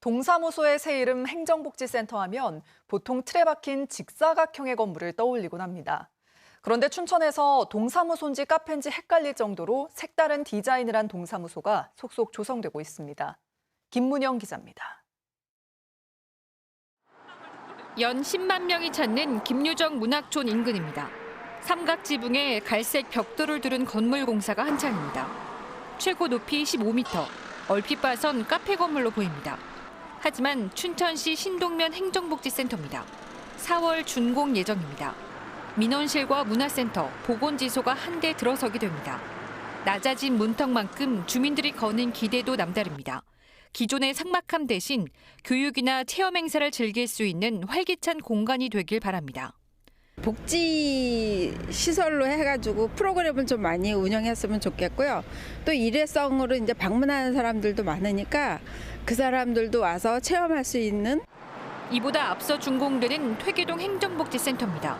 동사무소의 새 이름 행정복지센터 하면 보통 틀에 박힌 직사각형의 건물을 떠올리곤 합니다. 그런데 춘천에서 동사무소인지 카페인지 헷갈릴 정도로 색다른 디자인을 한 동사무소가 속속 조성되고 있습니다. 김문영 기자입니다. 연 10만 명이 찾는 김유정 문학촌 인근입니다. 삼각 지붕에 갈색 벽돌을 두른 건물 공사가 한창입니다. 최고 높이 15m, 얼핏 봐선 카페 건물로 보입니다. 하지만 춘천시 신동면 행정복지센터입니다. 4월 준공 예정입니다. 민원실과 문화센터, 보건지소가 한데 들어서게 됩니다. 낮아진 문턱만큼 주민들이 거는 기대도 남다릅니다. 기존의 삭막함 대신 교육이나 체험 행사를 즐길 수 있는 활기찬 공간이 되길 바랍니다. 복지 시설로 해가지고 프로그램을 좀 많이 운영했으면 좋겠고요. 또 일회성으로 이제 방문하는 사람들도 많으니까 그 사람들도 와서 체험할 수 있는 이보다 앞서 준공되는 퇴계동 행정복지센터입니다.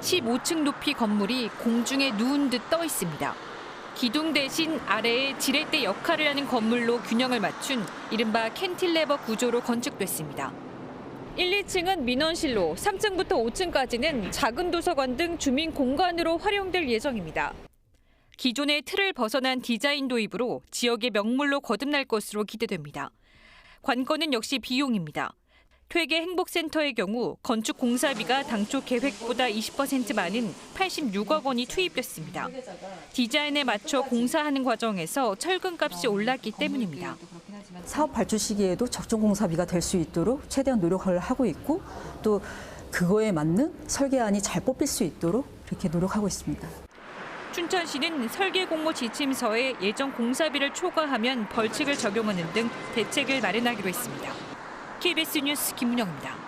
15층 높이 건물이 공중에 누운 듯 떠 있습니다. 기둥 대신 아래에 지렛대 역할을 하는 건물로 균형을 맞춘 이른바 캔틸레버 구조로 건축됐습니다. 1, 2층은 민원실로, 3층부터 5층까지는 작은 도서관 등 주민 공간으로 활용될 예정입니다. 기존의 틀을 벗어난 디자인 도입으로 지역의 명물로 거듭날 것으로 기대됩니다. 관건은 역시 비용입니다. 퇴계 행복센터의 경우 건축 공사비가 당초 계획보다 20% 많은 86억 원이 투입됐습니다. 디자인에 맞춰 공사하는 과정에서 철근값이 올랐기 때문입니다. 사업 발주 시기에도 적정 공사비가 될 수 있도록 최대한 노력을 하고 있고 또 그거에 맞는 설계안이 잘 뽑힐 수 있도록 그렇게 노력하고 있습니다. 춘천시는 설계 공모 지침서에 예정 공사비를 초과하면 벌칙을 적용하는 등 대책을 마련하기로 했습니다. KBS 뉴스 김문영입니다.